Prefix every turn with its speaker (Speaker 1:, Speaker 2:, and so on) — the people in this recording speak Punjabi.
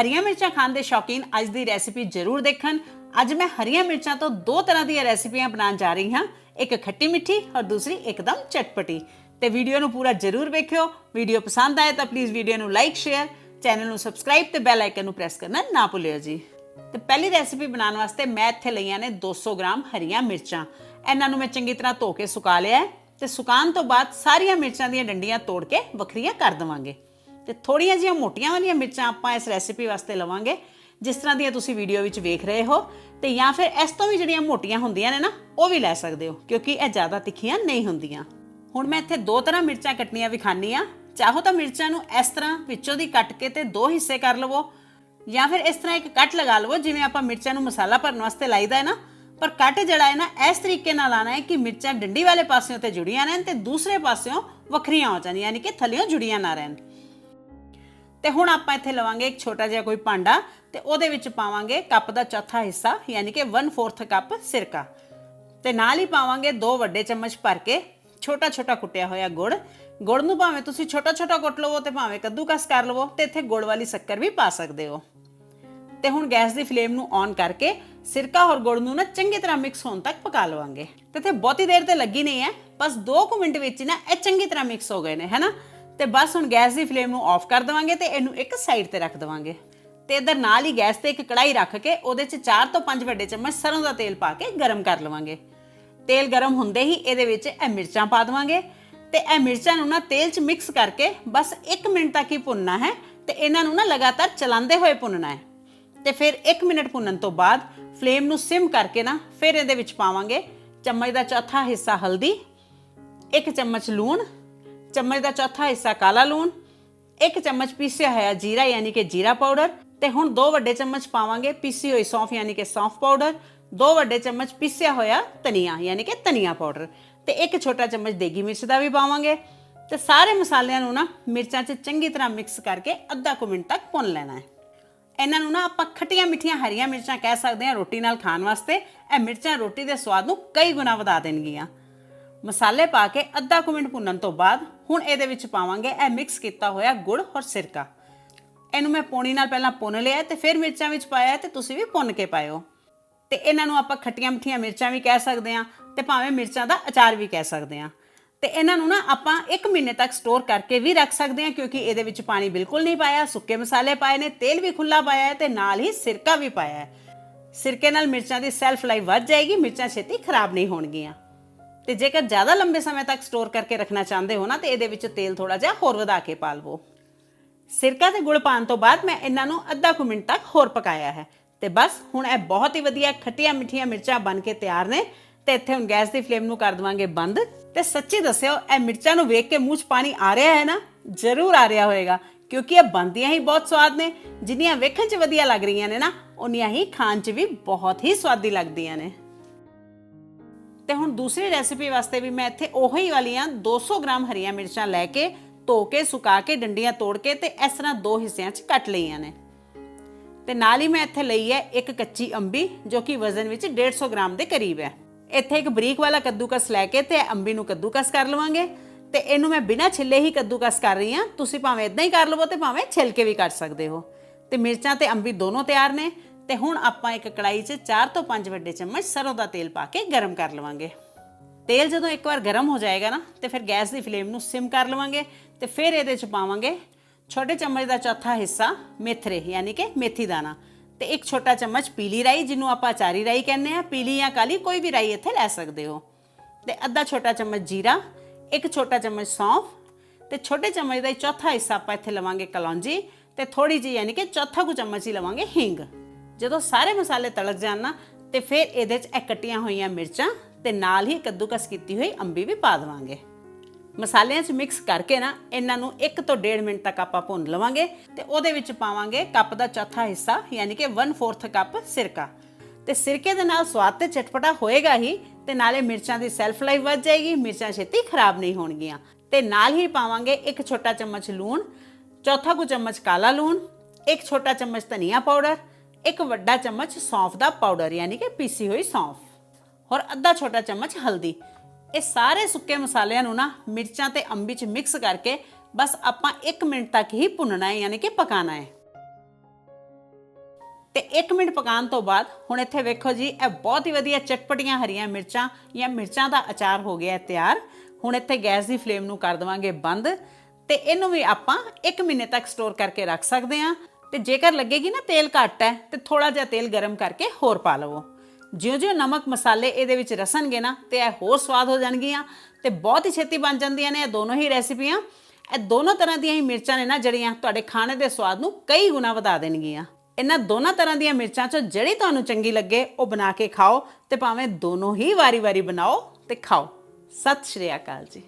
Speaker 1: ਹਰੀਆਂ ਮਿਰਚਾਂ ਖਾਣ ਦੇ ਸ਼ੌਕੀਨ ਅੱਜ ਦੀ ਰੈਸਿਪੀ ਜ਼ਰੂਰ ਦੇਖਣ। ਅੱਜ ਮੈਂ ਹਰੀਆਂ ਮਿਰਚਾਂ ਤੋਂ ਦੋ ਤਰ੍ਹਾਂ ਦੀਆਂ ਰੈਸਿਪੀਆਂ ਬਣਾਉਣ ਜਾ ਰਹੀ ਹਾਂ। ਇੱਕ ਖੱਟੀ ਮਿੱਠੀ ਔਰ ਦੂਸਰੀ ਇੱਕਦਮ ਚਟਪਟੀ। ਤੇ ਵੀਡੀਓ ਨੂੰ ਪੂਰਾ ਜ਼ਰੂਰ ਵੇਖਿਓ। ਵੀਡੀਓ ਪਸੰਦ ਆਏ ਤਾਂ ਪਲੀਜ਼ ਵੀਡੀਓ ਨੂੰ ਲਾਈਕ ਸ਼ੇਅਰ ਚੈਨਲ ਨੂੰ ਸਬਸਕ੍ਰਾਈਬ ਤੇ ਬੈਲ ਆਈਕਨ ਨੂੰ ਪ੍ਰੈਸ ਕਰਨਾ ਨਾ ਭੁੱਲਿਓ ਜੀ। ਤੇ ਪਹਿਲੀ ਰੈਸਿਪੀ ਬਣਾਉਣ ਵਾਸਤੇ ਮੈਂ ਇੱਥੇ ਲਈਆਂ ਨੇ 200 ਗ੍ਰਾਮ ਹਰੀਆਂ ਮਿਰਚਾਂ। ਇਹਨਾਂ ਨੂੰ ਮੈਂ ਚੰਗੀ ਤਰ੍ਹਾਂ ਧੋ ਕੇ ਸੁਕਾ ਲਿਆ ਹੈ ਤੇ ਸੁਕਾਉਣ ਤੋਂ ਬਾਅਦ ਸਾਰੀਆਂ ਮਿਰਚਾਂ ਦੀਆਂ ਡੰਡੀਆਂ ਤੋੜ ਕੇ ਵੱਖਰੀਆਂ ਕਰ ਦਵਾਂਗੇ। ਤੇ ਥੋੜੀਆਂ ਜਿਹੀਆਂ ਮੋਟੀਆਂ ਵਾਲੀਆਂ ਮਿਰਚਾਂ ਆਪਾਂ ਇਸ ਰੈਸਿਪੀ ਵਾਸਤੇ ਲਵਾਂਗੇ, ਜਿਸ ਤਰ੍ਹਾਂ ਦੀਆਂ ਤੁਸੀਂ ਵੀਡੀਓ ਵਿੱਚ ਵੇਖ ਰਹੇ ਹੋ, ਤੇ ਜਾਂ ਫਿਰ ਇਸ ਤੋਂ ਵੀ ਜਿਹੜੀਆਂ ਮੋਟੀਆਂ ਹੁੰਦੀਆਂ ਨੇ ਨਾ, ਉਹ ਵੀ ਲੈ ਸਕਦੇ ਹੋ, ਕਿਉਂਕਿ ਇਹ ਜ਼ਿਆਦਾ ਤਿੱਖੀਆਂ ਨਹੀਂ ਹੁੰਦੀਆਂ। ਹੁਣ ਮੈਂ ਇੱਥੇ ਦੋ ਤਰ੍ਹਾਂ ਮਿਰਚਾਂ ਕੱਟਣੀਆਂ ਵਿਖਾਨੀ ਆ ਚਾਹੋ ਤਾਂ ਮਿਰਚਾਂ ਨੂੰ ਇਸ ਤਰ੍ਹਾਂ ਵਿੱਚੋਂ ਦੀ ਕੱਟ ਕੇ ਤੇ ਦੋ ਹਿੱਸੇ ਕਰ ਲਵੋ, ਜਾਂ ਫਿਰ ਇਸ ਤਰ੍ਹਾਂ ਇੱਕ ਕੱਟ ਲਗਾ ਲਵੋ, ਜਿਵੇਂ ਆਪਾਂ ਮਿਰਚਾਂ ਨੂੰ ਮਸਾਲਾ ਭਰਨ ਵਾਸਤੇ ਲਾਈਦਾ ਹੈ ਨਾ, ਪਰ ਕੱਟ ਜਿਹੜਾ ਹੈ ਨਾ, ਇਸ ਤਰੀਕੇ ਨਾਲ ਲਾਣਾ ਹੈ ਕਿ ਮਿਰਚਾਂ ਡੰਡੀ ਵਾਲੇ ਪਾਸਿਓਂ ਤੇ ਜੁੜੀਆਂ ਰਹਿਣ ਤੇ ਦੂਸਰੇ ਪਾਸਿਓਂ ਵੱਖਰੀਆਂ ਹੋ ਜਾਣ, ਯਾਨੀ ਕਿ ਥੱਲਿਓਂ ਜੁੜੀਆਂ ਨਾ ਰਹਿਣ। ਤੇ ਹੁਣ ਆਪਾਂ ਇੱਥੇ ਲਵਾਂਗੇ ਇੱਕ ਛੋਟਾ ਜਿਹਾ ਕੋਈ ਭਾਂਡਾ ਤੇ ਉਹਦੇ ਵਿੱਚ ਪਾਵਾਂਗੇ ਕੱਪ ਦਾ ਚੌਥਾ ਹਿੱਸਾ, ਯਾਨੀ ਕਿ 1/4 ਕੱਪ ਸਿਰਕਾ। ਤੇ ਨਾਲ ਹੀ ਪਾਵਾਂਗੇ ਦੋ ਵੱਡੇ ਚਮਚ ਭਰ ਕੇ ਛੋਟਾ ਛੋਟਾ ਕੁੱਟਿਆ ਹੋਇਆ ਗੁੜ। ਗੁੜ ਨੂੰ ਭਾਵੇਂ ਤੁਸੀਂ ਛੋਟਾ ਛੋਟਾ ਕੁੱਟ ਲਵੋ ਤੇ ਭਾਵੇਂ ਕੱਦੂਕਸ ਕਰ ਲਵੋ ਤੇ ਇੱਥੇ ਗੁੜ ਵਾਲੀ ਸ਼ੱਕਰ ਵੀ ਪਾ ਸਕਦੇ ਹੋ। ਤੇ ਹੁਣ ਗੈਸ ਦੀ ਫਲੇਮ ਨੂੰ ਔਨ ਕਰਕੇ ਸਿਰਕਾ ਔਰ ਗੁੜ ਨੂੰ ਨਾ ਚੰਗੀ ਤਰ੍ਹਾਂ ਮਿਕਸ ਹੋਣ ਤੱਕ ਪਕਾ ਲਵਾਂਗੇ। ਤੇ ਇੱਥੇ ਬਹੁਤੀ ਦੇਰ ਤੇ ਲੱਗੀ ਨਹੀਂ ਹੈ, ਬਸ 2 ਕੁ ਮਿੰਟ ਵਿੱਚ ਨਾ ਇਹ ਚੰਗੀ ਤਰ੍ਹਾਂ ਮਿਕਸ ਹੋ ਗਏ ਨੇ ਹੈਨਾ ਤੇ ਬਸ ਹੁਣ ਗੈਸ ਦੀ ਫਲੇਮ ਨੂੰ ਆਫ ਕਰ ਦੇਵਾਂਗੇ ਤੇ ਇਹਨੂੰ ਇੱਕ ਸਾਈਡ ਤੇ ਰੱਖ ਦੇਵਾਂਗੇ। ਤੇ ਇਧਰ ਨਾਲ ਹੀ ਗੈਸ ਤੇ ਇੱਕ ਕੜਾਈ ਰੱਖ ਕੇ ਉਹਦੇ 'ਚ 4 ਤੋਂ 5 ਵੱਡੇ ਚਮਚ ਸਰੋਂ ਦਾ ਤੇਲ ਪਾ ਕੇ ਗਰਮ ਕਰ ਲਵਾਂਗੇ। ਤੇਲ ਗਰਮ ਹੁੰਦੇ ਹੀ ਇਹਦੇ ਵਿੱਚ ਇਹ ਮਿਰਚਾਂ ਪਾ ਦੇਵਾਂਗੇ। ਤੇ ਇਹ ਮਿਰਚਾਂ ਨੂੰ ਨਾ ਤੇਲ 'ਚ ਮਿਕਸ ਕਰਕੇ ਬਸ 1 ਮਿੰਟ ਤੱਕ ਹੀ ਭੁੰਨਣਾ ਹੈ ਤੇ ਇਹਨਾਂ ਨੂੰ ਨਾ ਲਗਾਤਾਰ ਚਲਾਉਂਦੇ ਹੋਏ ਭੁੰਨਣਾ ਹੈ। ਤੇ ਫਿਰ 1 ਮਿੰਟ ਭੁੰਨਣ ਤੋਂ ਬਾਅਦ ਫਲੇਮ ਨੂੰ ਸਿਮ ਕਰਕੇ ਨਾ ਫਿਰ ਇਹਦੇ ਵਿੱਚ ਪਾਵਾਂਗੇ। ਚਮਚ ਦਾ ਚੌਥਾ ਹਿੱਸਾ ਹਲਦੀ, ਇੱਕ ਚਮਚ ਲੂਣ ਚਮਚ ਦਾ ਚੌਥਾ ਹਿੱਸਾ ਕਾਲਾ ਲੂਣ ਇੱਕ ਚਮਚ ਪੀਸਿਆ ਹੋਇਆ ਜੀਰਾ ਯਾਨੀ ਕਿ ਜੀਰਾ ਪਾਊਡਰ ਤੇ ਹੁਣ ਦੋ ਵੱਡੇ ਚਮਚ ਪਾਵਾਂਗੇ ਪੀਸੀ ਹੋਈ ਸੌਂਫ ਯਾਨੀ ਕਿ ਸੌਂਫ ਪਾਊਡਰ ਦੋ ਵੱਡੇ ਚਮਚ ਪੀਸਿਆ ਹੋਇਆ ਧਨੀਆ ਯਾਨੀ ਕਿ ਧਨੀਆ ਪਾਊਡਰ ਤੇ ਇੱਕ ਛੋਟਾ ਚਮਚ ਦੇਗੀ ਮਿਰਚ ਦਾ ਵੀ ਪਾਵਾਂਗੇ ਤੇ ਸਾਰੇ ਮਸਾਲਿਆਂ ਨੂੰ ਨਾ ਮਿਰਚਾਂ 'ਚ ਚੰਗੀ ਤਰ੍ਹਾਂ ਮਿਕਸ ਕਰਕੇ ਅੱਧਾ ਕੁ ਮਿੰਟ ਤੱਕ ਭੁੰਨ ਲੈਣਾ ਹੈ ਇਹਨਾਂ ਨੂੰ ਨਾ ਆਪਾਂ ਖੱਟੀਆਂ ਮਿੱਠੀਆਂ ਹਰੀਆਂ ਮਿਰਚਾਂ ਕਹਿ ਸਕਦੇ ਹਾਂ ਰੋਟੀ ਨਾਲ ਖਾਣ ਵਾਸਤੇ ਇਹ ਮਿਰਚਾਂ ਰੋਟੀ ਦੇ ਸਵਾਦ ਨੂੰ ਕਈ ਗੁਣਾ ਵਧਾ ਦੇਣਗੀਆਂ ਮਸਾਲੇ ਪਾ ਕੇ ਅੱਧਾ ਕੁ ਮਿੰਟ ਭੁੰਨਣ ਤੋਂ ਬਾਅਦ ਹੁਣ ਇਹਦੇ ਵਿੱਚ ਪਾਵਾਂਗੇ ਇਹ ਮਿਕਸ ਕੀਤਾ ਹੋਇਆ ਗੁੜ ਔਰ ਸਿਰਕਾ। ਇਹਨੂੰ ਮੈਂ ਪੌਣੀ ਨਾਲ ਪਹਿਲਾਂ ਭੁੰਨ ਲਿਆ ਤੇ ਫਿਰ ਮਿਰਚਾਂ ਵਿੱਚ ਪਾਇਆ ਤੇ ਤੁਸੀਂ ਵੀ ਭੁੰਨ ਕੇ ਪਾਇਓ। ਤੇ ਇਹਨਾਂ ਨੂੰ ਆਪਾਂ ਖੱਟੀਆਂ ਮਿੱਠੀਆਂ ਮਿਰਚਾਂ ਵੀ ਕਹਿ ਸਕਦੇ ਹਾਂ ਤੇ ਭਾਵੇਂ ਮਿਰਚਾਂ ਦਾ ਅਚਾਰ ਵੀ ਕਹਿ ਸਕਦੇ ਹਾਂ। ਤੇ ਇਹਨਾਂ ਨੂੰ ਨਾ ਆਪਾਂ 1 ਮਹੀਨੇ ਤੱਕ ਸਟੋਰ ਕਰਕੇ ਵੀ ਰੱਖ ਸਕਦੇ ਹਾਂ ਕਿਉਂਕਿ ਇਹਦੇ ਵਿੱਚ ਪਾਣੀ ਬਿਲਕੁਲ ਨਹੀਂ ਪਾਇਆ, ਸੁੱਕੇ ਮਸਾਲੇ ਪਾਏ ਨੇ, ਤੇਲ ਵੀ ਖੁੱਲਾ ਪਾਇਆ ਹੈ ਤੇ ਨਾਲ ਹੀ ਸਿਰਕਾ ਵੀ ਪਾਇਆ ਹੈ। ਸਿਰਕੇ ਨਾਲ ਮਿਰਚਾਂ ਦੀ ਸੈਲਫ ਲਾਈਫ ਵੱਧ ਜਾਏਗੀ, ਮਿਰਚਾਂ ਛੇਤੀ ਖਰਾਬ ਨਹੀਂ ਹੋਣਗੀਆਂ। ਤੇ ਜੇਕਰ ਜ਼ਿਆਦਾ ਲੰਬੇ ਸਮੇਂ ਤੱਕ ਸਟੋਰ ਕਰਕੇ ਰੱਖਣਾ ਚਾਹੁੰਦੇ ਹੋ ਨਾ, ਤੇ ਇਹਦੇ ਵਿੱਚ ਤੇਲ ਥੋੜਾ ਜਿਹਾ ਹੋਰ ਵਧਾ ਕੇ ਪਾ ਲਵੋ। ਸਿਰਕਾ ਤੇ ਗੁੜ ਪਾਉਣ ਤੋਂ ਬਾਅਦ ਮੈਂ ਇਹਨਾਂ ਨੂੰ ਅੱਧਾ ਕੁ ਮਿੰਟ ਤੱਕ ਹੋਰ ਪਕਾਇਆ ਹੈ। ਤੇ ਬਸ, ਹੁਣ ਇਹ ਬਹੁਤ ਹੀ ਵਧੀਆ ਖੱਟੀਆਂ ਮਿੱਠੀਆਂ ਮਿਰਚਾਂ ਬਣ ਕੇ ਤਿਆਰ ਨੇ, ਤੇ ਇੱਥੇ ਹੁਣ ਗੈਸ ਦੀ ਫਲੇਮ ਨੂੰ ਕਰ ਦਵਾਂਗੇ ਬੰਦ। ਤੇ ਸੱਚੀ ਦੱਸਿਓ, ਇਹ ਮਿਰਚਾਂ ਨੂੰ ਵੇਖ ਕੇ ਮੂੰਹ 'ਚ ਪਾਣੀ ਆ ਰਿਹਾ ਹੈ ਨਾ, ਜ਼ਰੂਰ ਆ ਰਿਹਾ ਹੋਵੇਗਾ ਕਿਉਂਕਿ ਇਹ ਬਣਦੀਆਂ ਹੀ ਬਹੁਤ ਸਵਾਦ ਨੇ। ਜਿੰਨੀਆਂ ਵੇਖਣ 'ਚ ਵਧੀਆ ਲੱਗ ਰਹੀਆਂ ਨੇ ਨਾ ਉਨੀਆਂ ਹੀ ਖਾਣ 'ਚ ਵੀ ਬਹੁਤ ਹੀ ਸਵਾਦੀ ਲੱਗਦੀਆਂ ਨੇ। ਤੇ ਹੁਣ ਦੂਸਰੀ ਰੈਸਿਪੀ ਵਾਸਤੇ ਵੀ ਮੈਂ ਇੱਥੇ ਉਹੀ ਵਾਲੀਆਂ 200 ਗ੍ਰਾਮ ਹਰੀਆਂ ਮਿਰਚਾਂ ਲੈ ਕੇ ਧੋ ਕੇ, ਸੁਕਾ ਕੇ, ਡੰਡੀਆਂ ਤੋੜ ਕੇ ਤੇ ਇਸ ਤਰ੍ਹਾਂ ਦੋ ਹਿੱਸਿਆਂ 'ਚ ਕੱਟ ਲਈਆਂ ਨੇ। ਤੇ ਨਾਲ ਹੀ ਮੈਂ ਇੱਥੇ ਲਈ ਹੈ ਇੱਕ ਕੱਚੀ ਅੰਬੀ, ਜੋ ਕਿ ਵਜ਼ਨ ਵਿੱਚ 150 ਗ੍ਰਾਮ ਦੇ ਕਰੀਬ ਹੈ। ਇੱਥੇ ਇੱਕ ਬਰੀਕ ਵਾਲਾ ਕੱਦੂਕਸ ਲੈ ਕੇ ਤੇ ਅੰਬੀ ਨੂੰ ਕੱਦੂਕਸ ਕਰ ਲਵਾਂਗੇ। ਤੇ ਇਹਨੂੰ ਮੈਂ ਬਿਨਾਂ ਛਿੱਲੇ ਹੀ ਕੱਦੂਕਸ ਕਰ ਰਹੀ ਹਾਂ। ਤੁਸੀਂ ਭਾਵੇਂ ਇਦਾਂ ਹੀ ਕਰ ਲਵੋ ਤੇ ਭਾਵੇਂ ਛਿੱਲ ਕੇ ਵੀ ਕਰ ਸਕਦੇ ਹੋ। ਤੇ ਮਿਰਚਾਂ ਤੇ ਅੰਬੀ ਦੋਨੋਂ ਤਿਆਰ ਨੇ। ਤੇ ਹੁਣ ਆਪਾਂ ਇੱਕ ਕੜਾਈ 'ਚ 4 ਤੋਂ 5 ਵੱਡੇ ਚਮਚ ਸਰੋਂ ਦਾ ਤੇਲ ਪਾ ਕੇ ਗਰਮ ਕਰ ਲਵਾਂਗੇ। ਤੇਲ ਜਦੋਂ ਇੱਕ ਵਾਰ ਗਰਮ ਹੋ ਜਾਏਗਾ ਨਾ, ਤੇ ਫਿਰ ਗੈਸ ਦੀ ਫਲੇਮ ਨੂੰ ਸਿਮ ਕਰ ਲਵਾਂਗੇ ਤੇ ਫਿਰ ਇਹਦੇ 'ਚ ਪਾਵਾਂਗੇ ਛੋਟੇ ਚਮਚ ਦਾ ਚੌਥਾ ਹਿੱਸਾ ਮੇਥਰੇ, ਯਾਨੀ ਕਿ ਮੇਥੀ ਦਾਣਾ। ਤੇ ਇੱਕ ਛੋਟਾ ਚਮਚ ਪੀਲੀ ਰਾਈ, ਜਿਹਨੂੰ ਆਪਾਂ ਚਾਰੀ ਰਾਈ ਕਹਿੰਦੇ ਆ ਪੀਲੀ ਜਾਂ ਕਾਲੀ, ਕੋਈ ਵੀ ਰਾਈ ਇੱਥੇ ਲੈ ਸਕਦੇ ਹੋ। ਤੇ ਅੱਧਾ ਛੋਟਾ ਚਮਚ ਜੀਰਾ, ਇੱਕ ਛੋਟਾ ਚਮਚ ਸੌਂਫ, ਤੇ ਛੋਟੇ ਚਮਚ ਦਾ ਹੀ ਚੌਥਾ ਹਿੱਸਾ ਆਪਾਂ ਇੱਥੇ ਲਵਾਂਗੇ ਕਲੌਂਜੀ, ਤੇ ਥੋੜੀ ਜਿਹੀ, ਯਾਨੀ ਕਿ ਚੌਥਾ ਕੁ ਚਮਚ ਹੀ ਲਵਾਂਗੇ ਹਿੰਗ। ਜਦੋਂ ਸਾਰੇ ਮਸਾਲੇ ਤਲਕ ਜਾਣ ਨਾ, ਤੇ ਫਿਰ ਇਹਦੇ 'ਚ ਇਹ ਕੱਟੀਆਂ ਹੋਈਆਂ ਮਿਰਚਾਂ ਤੇ ਨਾਲ ਹੀ ਕੱਦੂਕਸ ਕੀਤੀ ਹੋਈ ਅੰਬੀ ਵੀ ਪਾ ਦੇਵਾਂਗੇ। ਮਸਾਲਿਆਂ 'ਚ ਮਿਕਸ ਕਰਕੇ ਨਾ, ਇਹਨਾਂ ਨੂੰ 1 ਤੋਂ 1.5 ਮਿੰਟ ਤੱਕ ਆਪਾਂ ਭੁੰਨ ਲਵਾਂਗੇ ਤੇ ਉਹਦੇ ਵਿੱਚ ਪਾਵਾਂਗੇ ਕੱਪ ਦਾ ਚੌਥਾ ਹਿੱਸਾ, ਯਾਨੀ ਕਿ 1/4 ਕੱਪ ਸਿਰਕਾ। ਤੇ ਸਿਰਕੇ ਦੇ ਨਾਲ ਸਵਾਦ ਤੇ ਚਟਪਟਾ ਹੋਏਗਾ ਹੀ, ਤੇ ਨਾਲੇ ਮਿਰਚਾਂ ਦੀ ਸੈਲਫ ਲਾਈਫ ਵੱਧ ਜਾਏਗੀ, ਮਿਰਚਾਂ ਛੇਤੀ ਖਰਾਬ ਨਹੀਂ ਹੋਣਗੀਆਂ। ਤੇ ਨਾਲ ਹੀ ਪਾਵਾਂਗੇ ਇੱਕ ਛੋਟਾ ਚਮਚ ਲੂਣ, ਚੌਥਾ ਕੁ ਚਮਚ ਕਾਲਾ ਲੂਣ, ਇੱਕ ਛੋਟਾ ਚਮਚ ਧਨੀਆ ਪਾਊਡਰ ਇੱਕ ਵੱਡਾ ਚਮਚ ਸੌਂਫ ਦਾ ਪਾਊਡਰ ਯਾਨੀ ਕਿ ਪੀਸੀ ਹੋਈ ਸੌਂਫ। ਔਰ ਅੱਧਾ ਛੋਟਾ ਚਮਚ ਹਲਦੀ। ਇਹ ਸਾਰੇ ਸੁੱਕੇ ਮਸਾਲਿਆਂ ਨੂੰ ਨਾ ਮਿਰਚਾਂ ਤੇ ਅੰਬੀ ਚ ਮਿਕਸ ਕਰਕੇ ਬਸ ਆਪਾਂ 1 ਮਿੰਟ ਤੱਕ ਹੀ ਭੁੰਨਣਾ ਹੈ, ਯਾਨੀ ਕਿ ਪਕਾਣਾ ਹੈ। ਤੇ 1 ਮਿੰਟ ਪਕਾਉਣ ਤੋਂ ਬਾਅਦ ਹੁਣ ਇੱਥੇ ਵੇਖੋ ਜੀ, ਇਹ ਬਹੁਤ ਹੀ ਵਧੀਆ ਚਟਪਟੀਆਂ ਹਰੀਆਂ ਮਿਰਚਾਂ ਜਾਂ ਮਿਰਚਾਂ ਦਾ ਅਚਾਰ ਹੋ ਗਿਆ ਤਿਆਰ। ਹੁਣ ਇੱਥੇ ਗੈਸ ਦੀ ਫਲੇਮ ਨੂੰ ਕਰ ਦੇਵਾਂਗੇ ਬੰਦ ਤੇ ਇਹਨੂੰ ਵੀ ਆਪਾਂ 1 ਮਹੀਨੇ ਤੱਕ ਸਟੋਰ ਕਰਕੇ ਰੱਖ ਸਕਦੇ ਹਾਂ। ਤੇ ਜੇਕਰ ਲੱਗੇਗੀ ਨਾ ਤੇਲ ਘੱਟ ਹੈ, ਤੇ ਥੋੜਾ ਜਿਹਾ ਤੇਲ ਗਰਮ ਕਰਕੇ ਹੋਰ ਪਾ ਲਵੋ। ਜਿਉਂ-ਜਿਉਂ ਨਮਕ ਮਸਾਲੇ ਇਹਦੇ ਵਿੱਚ ਰਸਣਗੇ ਨਾ, ਤੇ ਇਹ ਹੋਰ ਸਵਾਦ ਹੋ ਜਾਣਗੀਆਂ, ਤੇ ਬਹੁਤ ਹੀ ਛੇਤੀ ਬਣ ਜਾਂਦੀਆਂ ਨੇ ਇਹ ਦੋਨੋਂ ਹੀ ਰੈਸਿਪੀਆਂ। ਇਹ ਦੋਨੋਂ ਤਰ੍ਹਾਂ ਦੀਆਂ ਹੀ ਮਿਰਚਾਂ ਨੇ ਨਾ ਜਿਹੜੀਆਂ ਤੁਹਾਡੇ ਖਾਣੇ ਦੇ ਸਵਾਦ ਨੂੰ ਕਈ ਗੁਣਾ ਵਧਾ ਦੇਣਗੀਆਂ। ਇਹਨਾਂ ਦੋਨਾਂ ਤਰ੍ਹਾਂ ਦੀਆਂ ਮਿਰਚਾਂ ਚੋਂ ਜਿਹੜੀ ਤੁਹਾਨੂੰ ਚੰਗੀ ਲੱਗੇ, ਉਹ ਬਣਾ ਕੇ ਖਾਓ ਤੇ ਭਾਵੇਂ ਦੋਨੋਂ ਹੀ ਵਾਰੀ-ਵਾਰੀ ਬਣਾਓ ਤੇ ਖਾਓ। ਸਤਿ ਸ਼੍ਰੀ ਅਕਾਲ ਜੀ।